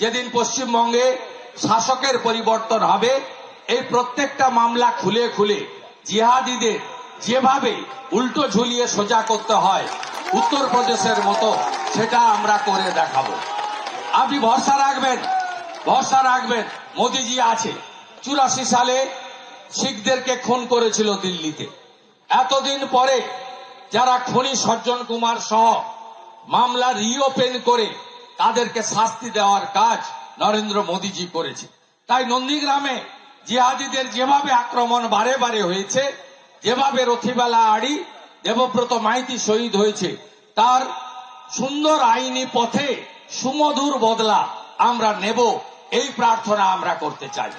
যেদিন পশ্চিমবঙ্গে শাসকের পরিবর্তন হবে, এই প্রত্যেকটা মামলা খুলে খুলে জিহাদিদের যেভাবে উল্টো ঝুলিয়ে সোজা করতে হয় উত্তরপ্রদেশের মতো, সেটা আমরা করে দেখাবো। আপনি ভরসা রাখবেন? ভরসা রাখবেন? মোদিজি আছে। চুরাশি সালে শিখদেরকে খুন করেছিল দিল্লিতে। এতদিন পরে যারা খনি সজ্জন কুমার সহ মামলা রিওপেন করে তাদেরকে শাস্তি দেওয়ার কাজ নরেন্দ্র মোদীজি করেছে। তাই নন্দীগ্রামে জিহাদিদের যেভাবে আক্রমণ বারে বারে হয়েছে, যেভাবে রথিবালা আড়ি, দেবব্রত মাইতি শহীদ হয়েছে, তার সুন্দর আইনি পথে সুমধুর বদলা আমরা নেব, এই প্রার্থনা আমরা করতে চাই।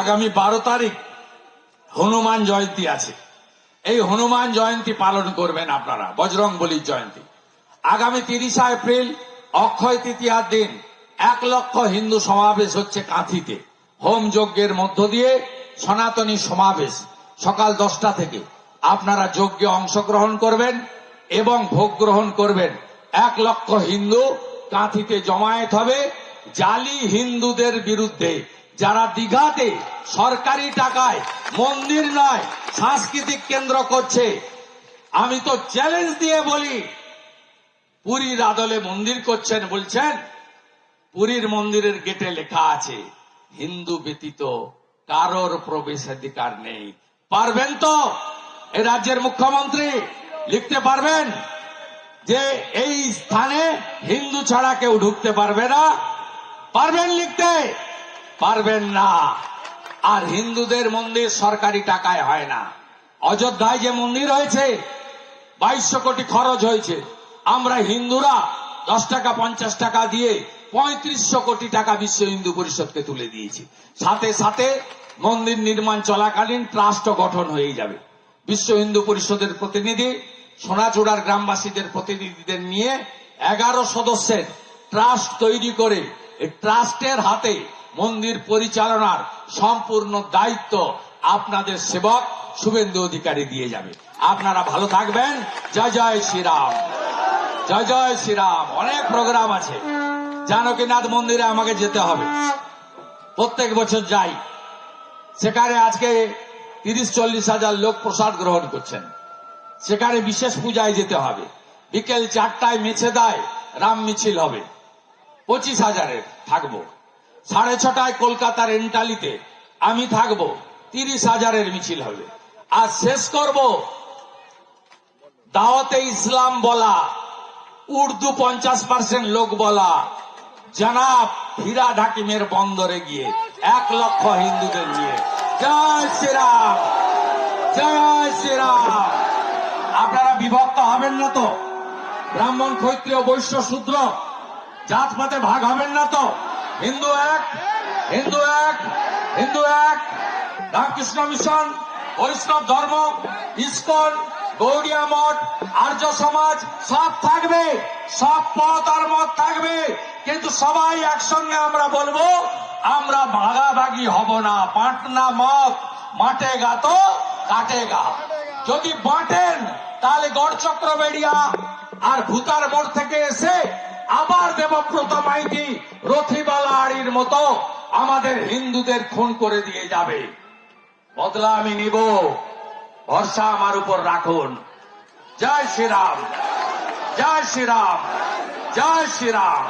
আগামী বারো তারিখ হনুমান জয়ন্তী আছে। এই হনুমান জয়ন্তী পালন করবেন আপনারা বজরং বলির জয়ন্তী। আগামী তিরিশা এপ্রিল অক্ষয় তৃতীয়ার দিন এক লক্ষ হিন্দু সমাবেশ হচ্ছে কাঁথিতে। হোম যজ্ঞের মধ্য দিয়ে সনাতনী সমাবেশ সকাল দশটা থেকে। আপনারা যজ্ঞে অংশগ্রহণ করবেন এবং ভোগ গ্রহণ করবেন। এক লক্ষ হিন্দু কাঁথিতে জমায়েত হবে। জালি হিন্দুদের বিরুদ্ধে যারা দিঘাতে সরকারি টাকায় মন্দির নয়, সাংস্কৃতিক কেন্দ্র করছে, আমি তো চ্যালেঞ্জ দিয়ে বলি পুরীর আদলে মন্দির করছেন বলছেন, পুরীর মন্দিরের গেটে লেখা আছে, হিন্দু ব্যতীত কারোর প্রবেশাধিকার নেই। পারবেন তো? এ রাজ্যের মুখ্যমন্ত্রী, লিখতে পারবেন? যে এই স্থানে হিন্দু ছাড়া কেউ ঢুকতে পারবে না। পারবেন লিখতে? পারবেন না। আর হিন্দুদের মন্দির সরকারি টাকায় হয় না। অযোধ্যায় যে মন্দির হয়েছে, বাইশশো কোটি খরচ হয়েছে। আমরা হিন্দুরা দশ টাকা, পঞ্চাশ টাকা দিয়ে পঁয়ত্রিশশো কোটি টাকা বিশ্ব হিন্দু পরিষদকে তুলে দিয়েছি। সাথে সাথে মন্দির নির্মাণ চলাকালীন ট্রাস্ট গঠন হয়ে যাবে। বিশ্ব হিন্দু পরিষদের প্রতিনিধি, সোনাচূড়ার গ্রামবাসীদের প্রতিনিধিদের নিয়ে এগারো সদস্যের ট্রাস্ট তৈরি করে ট্রাস্টের হাতে মন্দির পরিচালনার সম্পূর্ণ দায়িত্ব আপনাদের সেবক শুভেন্দু অধিকারী দিয়ে যাবে। আপনারা ভালো থাকবেন। জয় জয় শ্রীরাম। জয় জয় শ্রীরাম। অনেক প্রোগ্রাম আছে। জানকীনাথ মন্দিরে আমাকে যেতে হবে। প্রত্যেক বছর যাই। সেখানে আজকে তিরিশ, চল্লিশ হাজার লোক প্রসাদ গ্রহণ করছেন। সেখানে বিশেষ পূজায় যেতে হবে। বিকেল চারটায় মেছে দেয় রাম মিছিল হবে। পঁচিশ হাজারের থাকব। সাড়ে ছটায় কলকাতার এন্টালিতে আমি থাকব। তিরিশ হাজারের মিছিল হবে। আর শেষ করব দাওয়াতে ইসলাম বলা। উর্দু পঞ্চাশ পার্সেন্ট লোক বলা। জনাব হীরা ঢাকিমের বন্দরে গিয়ে, এক লক্ষ হিন্দুদের নিয়ে। জয় শ্রীরাম জয় শ্রীরাম। আপনারা বিভক্ত হবেন না তো? ব্রাহ্মণ, ক্ষত্রিয়, বৈশ্য, শূদ্র, জাতপাতে ভাগ হবেন না তো? হিন্দু এক হিন্দু এক হিন্দু এক। রামকৃষ্ণ মিশন, বৈষ্ণব ধর্ম, ইস্কন গৌড়িয়া মঠ, আর্য সমাজ, সব থাকবে, সব পথ আর মত থাকবে। কিন্তু সবাই একসঙ্গে আমরা বলব, আমরা ভাগাভাগি হব না পাটনা মত মাটেগা তো কাটেগা যদি বাঁটেন, তাহলে গড়চক্র বেড়িয়া, আর ভূতার মোড় থেকে এসে আবার দেবব্রত মাইতি রথিবালা আড়ির মতো আমাদের হিন্দুদের খুন করে দিয়ে যাবে। বদলা আমি নিব। ভরসা আমার উপর রাখুন। জয় শ্রীরাম। জয় শ্রীরাম। জয় শ্রীরাম।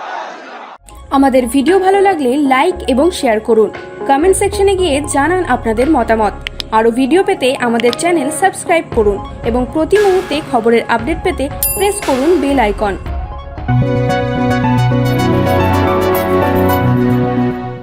আমাদের ভিডিও ভালো লাগলে লাইক এবং শেয়ার করুন। কমেন্ট সেকশনে গিয়ে জানান আপনাদের মতামত। আরও ভিডিও পেতে আমাদের চ্যানেল সাবস্ক্রাইব করুন এবং প্রতি মুহূর্তে খবরের আপডেট পেতে প্রেস করুন বেল আইকন।